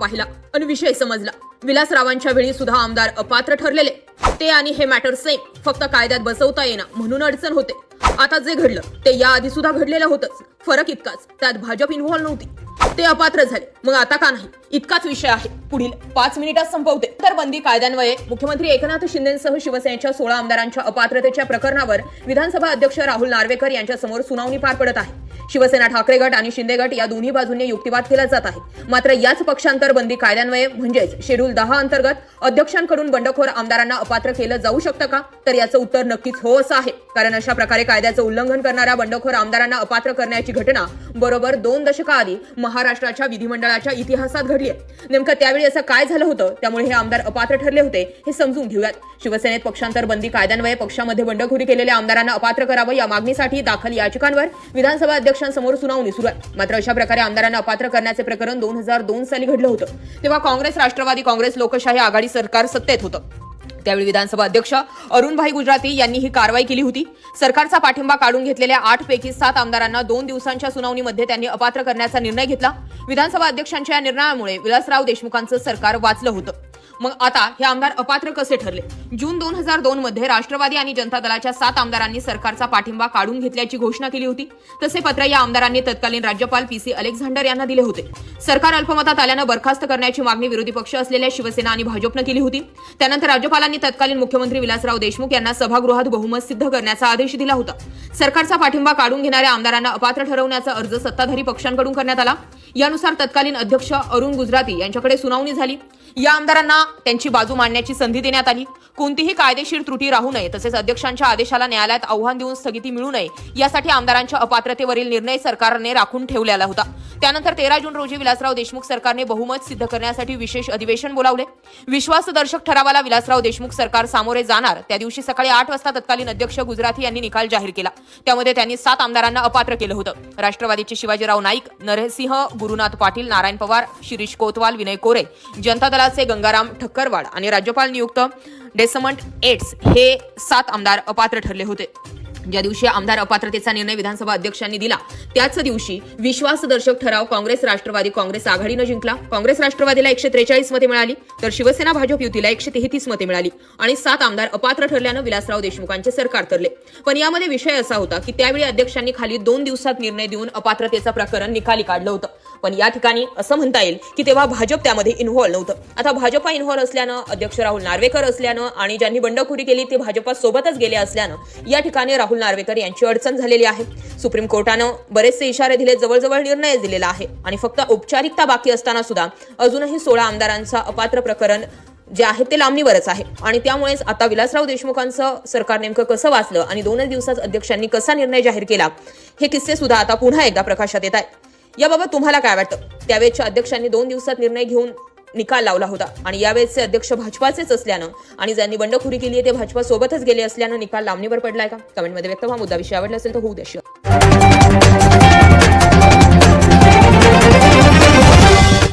पाहिला. आणि विषय समजला. विलासरावांच्या वेळी सुद्धा आमदार अपात्र ठरलेले. ते आणि हे मॅटर सेम फक्त कायद्यात बसवता येणार म्हणून अडचण होते. आता जे घडलं ते याआधी सुद्धा घडलेलं होतंच. फरक इतकाच. त्यात भाजप इन्व्हॉल्व नव्हती. ते अपात्र झाले. मग आता का नाही? इतकाच विषय आहे. पुढील पाच मिनिटात संपवते. तर बंदी कायद्यान्वये मुख्यमंत्री एकनाथ शिंदेसह शिवसेनेच्या सोळा आमदारांच्या अपात्रतेच्या प्रकरणावर विधानसभा अध्यक्ष राहुल नार्वेकर यांच्या समोर सुनावणी पार पडत आहे. शिवसेना ठाकरे गट आणि शिंदे गट या दोन्ही बाजूंनी युक्तिवाद केला जात आहे. मात्र याच पक्षांतर बंदी कायद्यान्वये म्हणजेच शेड्यूल दहा अंतर्गत अध्यक्षांकडून बंडखोर आमदारांना अपात्र केलं जाऊ शकतं का? तर याचं उत्तर नक्कीच हो असं आहे. कारण अशा प्रकारे कायद्याचं उल्लंघन करणाऱ्या बंडखोर आमदारांना अपात्र करण्याची घटना बरोबर दोन दशकाआधी महाराष्ट्राच्या विधिमंडळाच्या इतिहासात घडली आहे. नेमकं त्यावेळी असं काय झालं होतं? त्यामुळे हे आमदार अपात्र ठरले होते हे समजून घेऊयात. शिवसेनेत पक्षांतर बंदी कायद्यान्वये पक्षामध्ये बंडखोरी केलेल्या आमदारांना अपात्र करावं या मागणीसाठी दाखल याचिकांवर विधानसभा अध्यक्ष पक्षांसमोर सुनावणी सुरू आहे. मात्र अशा प्रकारे आमदारांना अपात्र करण्याचे प्रकरण दोन हजार दोन साली घडलं होतं. तेव्हा काँग्रेस राष्ट्रवादी काँग्रेस लोकशाही आघाडी सरकार सत्तेत होतं. त्यावेळी विधानसभा अध्यक्ष अरुणभाई गुजराती यांनी ही कारवाई केली होती. सरकारचा पाठिंबा काढून घेतलेल्या आठ पैकी सात आमदारांना दोन दिवसांच्या सुनावणीमध्ये त्यांनी अपात्र करण्याचा निर्णय घेतला. विधानसभा अध्यक्षांच्या या निर्णयामुळे विलासराव देशमुखांचं सरकार वाचलं होतं. मग आता हे आमदार अपात्र कसे ठरले? जून दोन हजार दोन मध्ये राष्ट्रवादी आणि जनता दलाच्या सात आमदारांनी सरकारचा पाठिंबा काढून घेतल्याची घोषणा केली होती. तसे पत्र या आमदारांनी तत्कालीन राज्यपाल पी सी अलेक्झांडर यांना दिले होते. सरकार अल्पमतात आल्यानं बरखास्त करण्याची मागणी विरोधी पक्ष असलेल्या शिवसेना आणि भाजपनं केली होती. त्यानंतर राज्यपालांनी तत्कालीन मुख्यमंत्री विलासराव देशमुख यांना सभागृहात बहुमत सिद्ध करण्याचा आदेश दिला होता. सरकारचा पाठिंबा काढून घेणाऱ्या आमदारांना अपात्र ठरवण्याचा अर्ज सत्ताधारी पक्षांकडून करण्यात आला. यानुसार तत्कालीन अध्यक्ष अरुण गुजराती यांच्याकडे सुनावणी झाली. या आमदारांना त्यांची बाजू मांडण्याची संधी देण्यात आली. कोणतीही कायदेशीर त्रुटी राहू नये तसेच अध्यक्षांच्या आदेशाला न्यायालयात आव्हान देऊन स्थगिती मिळू नये यासाठी आमदारांच्या अपात्रतेवरील निर्णय सरकारने राखून ठेवलेला होता. त्यानंतर तेरा जून रोजी विलासराव देशमुख सरकारने बहुमत सिद्ध करण्यासाठी विशेष अधिवेशन बोलावले. विश्वासदर्शक ठरावाला विलासराव देशमुख सरकार सामोरे जाणार. त्या दिवशी सकाळी आठ वाजता तत्कालीन अध्यक्ष गुजराती यांनी निकाल जाहीर केला. त्यामध्ये त्यांनी सात आमदारांना अपात्र केलं होतं. राष्ट्रवादीचे शिवाजीराव नाईक नरसिंह गुरुनाथ पाटील नारायण पवार शिरीष कोतवाल विनय कोरे जनता दलाचे गंगाराम ठक्करवाड आणि राज्यपाल नियुक्त डेसमंट एट्स हे सात आमदार अपात्र ठरले होते. ज्या दिवशी आमदार अपात्रतेचा निर्णय विधानसभा अध्यक्षांनी दिला त्याच दिवशी विश्वासदर्शक ठराव काँग्रेस राष्ट्रवादी काँग्रेस आघाडीनं जिंकला. काँग्रेस राष्ट्रवादीला एकशे त्रेचाळीस मते मिळाली तर शिवसेना भाजप युतीला एकशे तेहतीस मते मिळाली आणि सात आमदार अपात्र ठरल्यानं विलासराव देशमुखांचे सरकार ठरले पण यामध्ये विषय असा होता की त्यावेळी अध्यक्षांनी खाली दोन दिवसात निर्णय देऊन अपात्रतेचं प्रकरण निकाली काढलं होतं. पण या ठिकाणी असं म्हणता येईल की तेव्हा भाजप त्यामध्ये इन्व्हॉल्व नव्हतं. आता भाजपा इन्व्हॉल्व असल्यानं अध्यक्ष राहुल नार्वेकर असल्यानं आणि ज्यांनी बंडखोरी केली ते भाजपा सोबतच गेले असल्यानं या ठिकाणी राहुल नार्वेकर यांची अडचण झालेली आहे. सुप्रीम कोर्टानं बरेचसे इशारे दिले जवळजवळ निर्णय दिलेला आहे. आणि फक्त औपचारिकता बाकी असताना सुद्धा अजूनही सोळा आमदारांचा अपात्र प्रकरण जे आहे ते लांबणीवरच आहे. आणि त्यामुळेच आता विलासराव देशमुखांचं सरकार नेमकं कसं वाचलं आणि दोनच दिवसात अध्यक्षांनी कसा निर्णय जाहीर केला हे किस्से सुद्धा आता पुन्हा एकदा प्रकाशात येत आहेत. याबाबत तुम्हाला काय वाटतं? त्यावेळेच्या अध्यक्षांनी दोन दिवसात निर्णय घेऊन निकाल लावला होता आणि यावेळेचे अध्यक्ष भाजपाचेच असल्यानं आणि ज्यांनी बंडखोरी केली आहे ते भाजपा सोबतच गेले असल्यानं निकाल लांबणीवर पडलाय का? कमेंटमध्ये व्यक्त व्हा. मुद्दा विषय आवडला असेल तर होऊ द्या.